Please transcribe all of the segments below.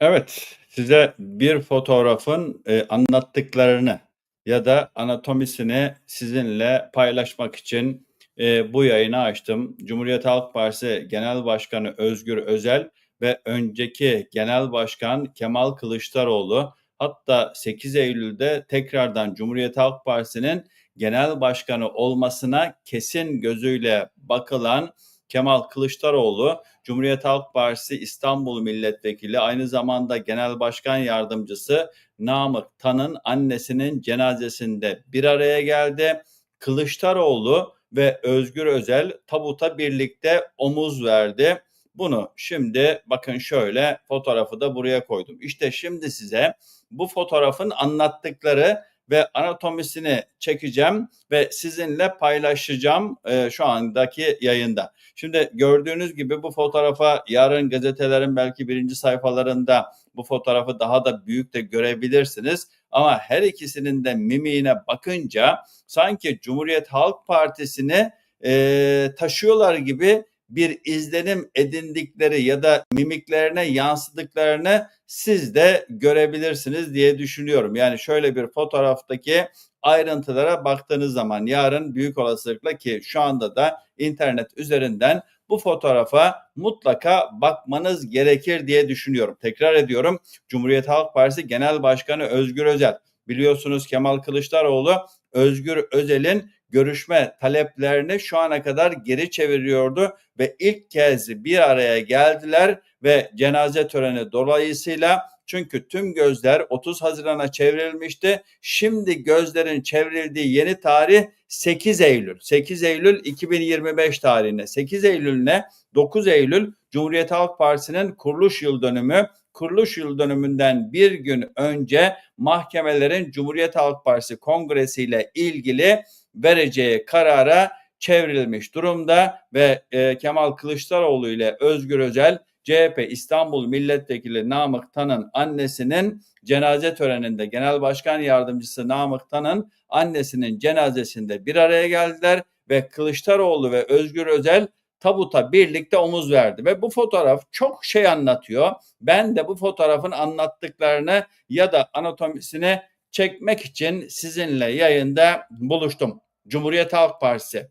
Evet, size bir fotoğrafın, eee, anlattıklarını ya da anatomisini sizinle paylaşmak için, eee, bu yayını açtım. Cumhuriyet Halk Partisi Genel Başkanı Özgür Özel ve önceki Genel Başkan Kemal Kılıçdaroğlu hatta 8 Eylül'de tekrardan Cumhuriyet Halk Partisi'nin genel başkanı olmasına kesin gözüyle bakılan Kemal Kılıçdaroğlu Cumhuriyet Halk Partisi İstanbul Milletvekili aynı zamanda Genel Başkan Yardımcısı Namık Tan'ın annesinin cenazesinde bir araya geldi. Kılıçdaroğlu ve Özgür Özel tabuta birlikte omuz verdi. Bunu şimdi bakın şöyle fotoğrafı da buraya koydum. İşte şimdi size bu fotoğrafın anlattıkları ve anatomisini çekeceğim ve sizinle paylaşacağım e, şu andaki yayında. Şimdi gördüğünüz gibi bu fotoğrafa yarın gazetelerin belki birinci sayfalarında bu fotoğrafı daha da büyük de görebilirsiniz. Ama her ikisinin de mimiğine bakınca sanki Cumhuriyet Halk Partisi'ni e, taşıyorlar gibi bir izlenim edindikleri ya da mimiklerine yansıdıklarını siz de görebilirsiniz diye düşünüyorum. Yani şöyle bir fotoğraftaki ayrıntılara baktığınız zaman yarın büyük olasılıkla ki şu anda da internet üzerinden bu fotoğrafa mutlaka bakmanız gerekir diye düşünüyorum. Tekrar ediyorum. Cumhuriyet Halk Partisi Genel Başkanı Özgür Özel biliyorsunuz Kemal Kılıçdaroğlu Özgür Özel'in görüşme taleplerini şu ana kadar geri çeviriyordu ve ilk kez bir araya geldiler ve cenaze töreni dolayısıyla çünkü tüm gözler 30 Haziran'a çevrilmişti. Şimdi gözlerin çevrildiği yeni tarih 8 Eylül. 8 Eylül 2025 tarihine. 8 Eylül'ne 9 Eylül Cumhuriyet Halk Partisi'nin kuruluş yıl dönümü. Kuruluş yıl dönümünden bir gün önce mahkemelerin Cumhuriyet Halk Partisi Kongresi ile ilgili vereceği karara çevrilmiş durumda ve e, Kemal Kılıçdaroğlu ile Özgür Özel CHP İstanbul Milletvekili Namık Tan'ın annesinin cenaze töreninde Genel Başkan Yardımcısı Namık Tan'ın annesinin cenazesinde bir araya geldiler ve Kılıçdaroğlu ve Özgür Özel tabuta birlikte omuz verdi ve bu fotoğraf çok şey anlatıyor. Ben de bu fotoğrafın anlattıklarını ya da anatomisini çekmek için sizinle yayında buluştum. Cumhuriyet Halk Partisi.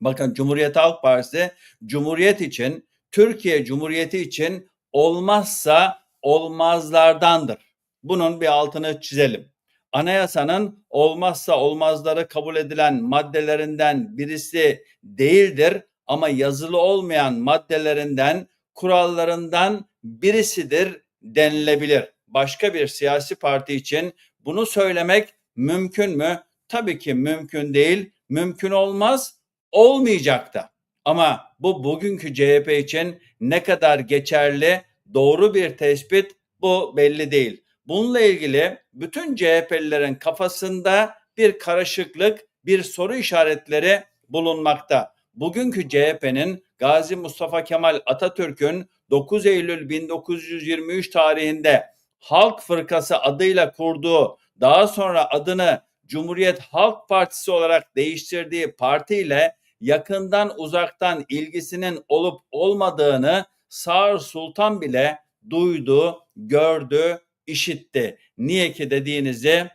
Bakın Cumhuriyet Halk Partisi Cumhuriyet için, Türkiye Cumhuriyeti için olmazsa olmazlardandır. Bunun bir altını çizelim. Anayasanın olmazsa olmazları kabul edilen maddelerinden birisi değildir ama yazılı olmayan maddelerinden, kurallarından birisidir denilebilir. Başka bir siyasi parti için bunu söylemek mümkün mü? Tabii ki mümkün değil. Mümkün olmaz. Olmayacak da. Ama bu bugünkü CHP için ne kadar geçerli, doğru bir tespit bu belli değil. Bununla ilgili bütün CHP'lilerin kafasında bir karışıklık, bir soru işaretleri bulunmakta. Bugünkü CHP'nin Gazi Mustafa Kemal Atatürk'ün 9 Eylül 1923 tarihinde Halk Fırkası adıyla kurduğu, daha sonra adını Cumhuriyet Halk Partisi olarak değiştirdiği partiyle yakından uzaktan ilgisinin olup olmadığını Sağır Sultan bile duydu, gördü, işitti. Niye ki dediğinizi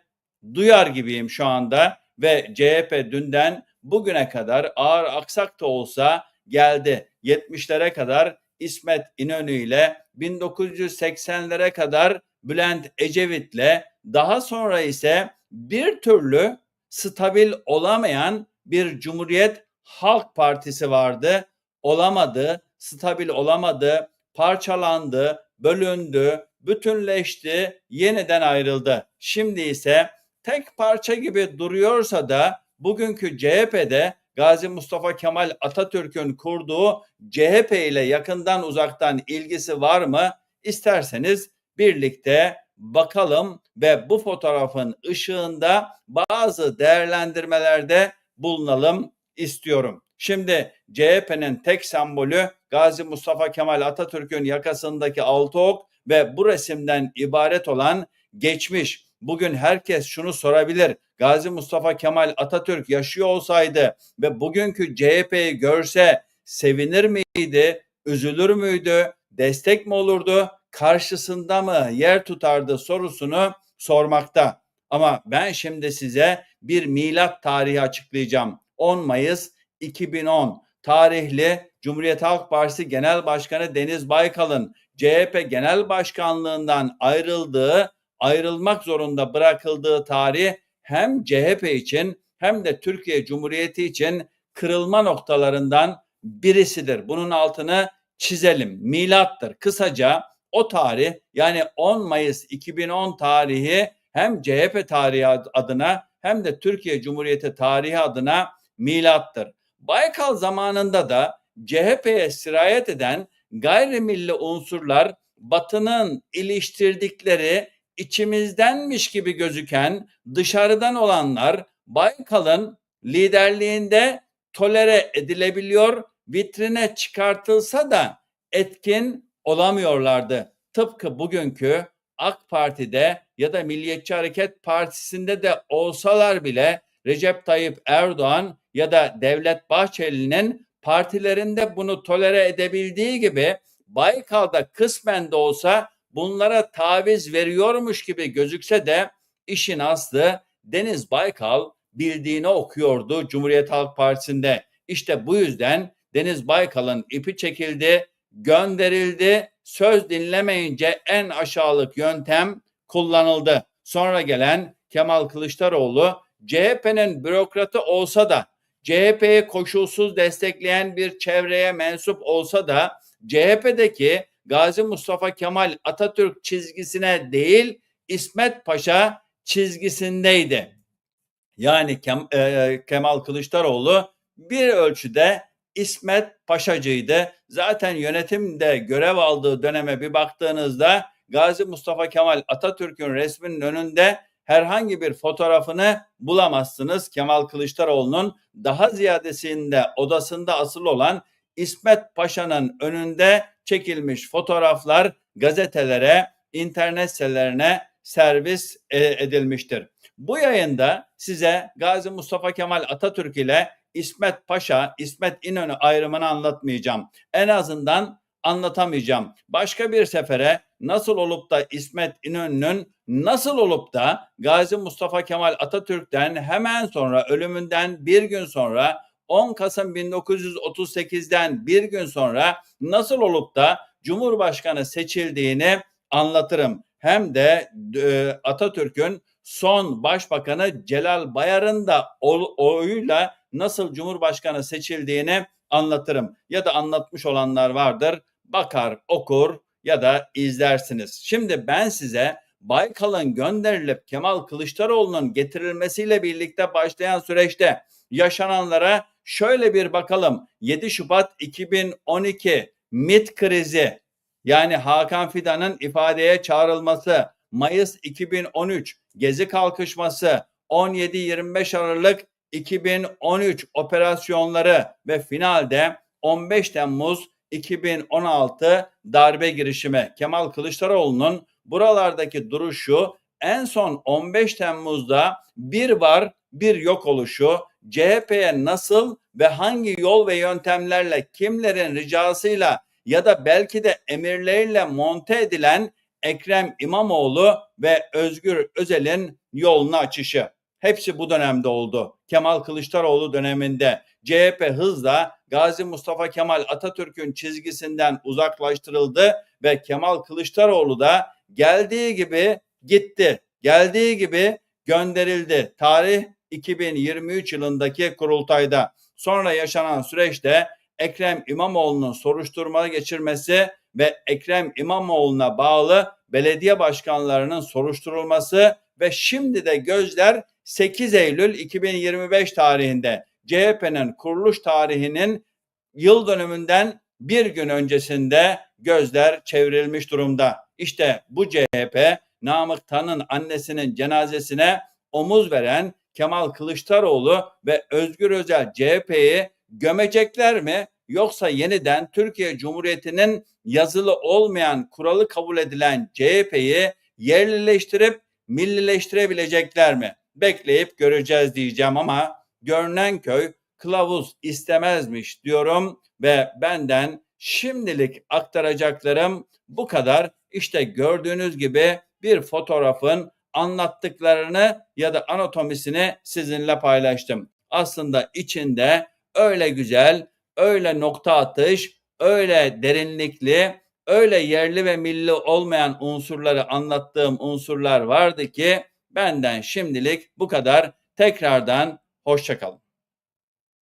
duyar gibiyim şu anda ve CHP dünden bugüne kadar ağır aksak da olsa geldi. 70'lere kadar İsmet İnönü ile 1980'lere kadar Bülent Ecevit'le daha sonra ise bir türlü stabil olamayan bir Cumhuriyet Halk Partisi vardı. Olamadı, stabil olamadı, parçalandı, bölündü, bütünleşti, yeniden ayrıldı. Şimdi ise tek parça gibi duruyorsa da bugünkü CHP'de Gazi Mustafa Kemal Atatürk'ün kurduğu CHP ile yakından uzaktan ilgisi var mı? İsterseniz birlikte bakalım ve bu fotoğrafın ışığında bazı değerlendirmelerde bulunalım istiyorum. Şimdi CHP'nin tek sembolü Gazi Mustafa Kemal Atatürk'ün yakasındaki altı ok ve bu resimden ibaret olan geçmiş. Bugün herkes şunu sorabilir. Gazi Mustafa Kemal Atatürk yaşıyor olsaydı ve bugünkü CHP'yi görse sevinir miydi, üzülür müydü, destek mi olurdu? karşısında mı yer tutardı sorusunu sormakta. Ama ben şimdi size bir milat tarihi açıklayacağım. 10 Mayıs 2010 tarihli Cumhuriyet Halk Partisi Genel Başkanı Deniz Baykal'ın CHP Genel Başkanlığından ayrıldığı, ayrılmak zorunda bırakıldığı tarih hem CHP için hem de Türkiye Cumhuriyeti için kırılma noktalarından birisidir. Bunun altını çizelim. Milattır. Kısaca o tarih yani 10 Mayıs 2010 tarihi hem CHP tarihi adına hem de Türkiye Cumhuriyeti tarihi adına milattır. Baykal zamanında da CHP'ye sirayet eden gayrimilli unsurlar Batı'nın iliştirdikleri içimizdenmiş gibi gözüken dışarıdan olanlar Baykal'ın liderliğinde tolere edilebiliyor, vitrine çıkartılsa da etkin olamıyorlardı. Tıpkı bugünkü AK Parti'de ya da Milliyetçi Hareket Partisi'nde de olsalar bile Recep Tayyip Erdoğan ya da Devlet Bahçeli'nin partilerinde bunu tolere edebildiği gibi Baykal'da kısmen de olsa bunlara taviz veriyormuş gibi gözükse de işin aslı Deniz Baykal bildiğini okuyordu Cumhuriyet Halk Partisi'nde. İşte bu yüzden Deniz Baykal'ın ipi çekildi, gönderildi. Söz dinlemeyince en aşağılık yöntem kullanıldı. Sonra gelen Kemal Kılıçdaroğlu CHP'nin bürokratı olsa da CHP'yi koşulsuz destekleyen bir çevreye mensup olsa da CHP'deki Gazi Mustafa Kemal Atatürk çizgisine değil İsmet Paşa çizgisindeydi. Yani Kem, e, Kemal Kılıçdaroğlu bir ölçüde İsmet Paşacıydı. Zaten yönetimde görev aldığı döneme bir baktığınızda Gazi Mustafa Kemal Atatürk'ün resminin önünde herhangi bir fotoğrafını bulamazsınız. Kemal Kılıçdaroğlu'nun daha ziyadesinde odasında asıl olan İsmet Paşa'nın önünde çekilmiş fotoğraflar gazetelere, internet sitelerine servis e, edilmiştir. Bu yayında size Gazi Mustafa Kemal Atatürk ile İsmet Paşa, İsmet İnönü ayrımını anlatmayacağım. En azından anlatamayacağım. Başka bir sefere nasıl olup da İsmet İnönü'nün nasıl olup da Gazi Mustafa Kemal Atatürk'ten hemen sonra ölümünden bir gün sonra 10 Kasım 1938'den bir gün sonra nasıl olup da Cumhurbaşkanı seçildiğini anlatırım. Hem de e, Atatürk'ün son başbakanı Celal Bayar'ın da oyuyla nasıl Cumhurbaşkanı seçildiğini anlatırım. Ya da anlatmış olanlar vardır. Bakar, okur ya da izlersiniz. Şimdi ben size Baykal'ın gönderilip Kemal Kılıçdaroğlu'nun getirilmesiyle birlikte başlayan süreçte yaşananlara şöyle bir bakalım. 7 Şubat 2012 MIT krizi yani Hakan Fidan'ın ifadeye çağrılması, Mayıs 2013 Gezi kalkışması, 17-25 Aralık 2013 operasyonları ve finalde 15 Temmuz 2016 darbe girişimi Kemal Kılıçdaroğlu'nun buralardaki duruşu en son 15 Temmuz'da bir var bir yok oluşu CHP'ye nasıl ve hangi yol ve yöntemlerle kimlerin ricasıyla ya da belki de emirleriyle monte edilen Ekrem İmamoğlu ve Özgür Özel'in yolunu açışı. Hepsi bu dönemde oldu. Kemal Kılıçdaroğlu döneminde CHP hızla Gazi Mustafa Kemal Atatürk'ün çizgisinden uzaklaştırıldı ve Kemal Kılıçdaroğlu da geldiği gibi gitti. Geldiği gibi gönderildi. Tarih 2023 yılındaki kurultayda. Sonra yaşanan süreçte Ekrem İmamoğlu'nun soruşturma geçirmesi ve Ekrem İmamoğlu'na bağlı belediye başkanlarının soruşturulması ve şimdi de gözler 8 Eylül 2025 tarihinde CHP'nin kuruluş tarihinin yıl dönümünden bir gün öncesinde gözler çevrilmiş durumda. İşte bu CHP Namık Tan'ın annesinin cenazesine omuz veren Kemal Kılıçdaroğlu ve Özgür Özel CHP'yi gömecekler mi? Yoksa yeniden Türkiye Cumhuriyeti'nin yazılı olmayan kuralı kabul edilen CHP'yi yerlileştirip millileştirebilecekler mi? Bekleyip göreceğiz diyeceğim ama görünen köy kılavuz istemezmiş diyorum ve benden şimdilik aktaracaklarım bu kadar. İşte gördüğünüz gibi bir fotoğrafın anlattıklarını ya da anatomisini sizinle paylaştım. Aslında içinde öyle güzel, öyle nokta atış, öyle derinlikli, öyle yerli ve milli olmayan unsurları anlattığım unsurlar vardı ki benden şimdilik bu kadar. Tekrardan hoşçakalın.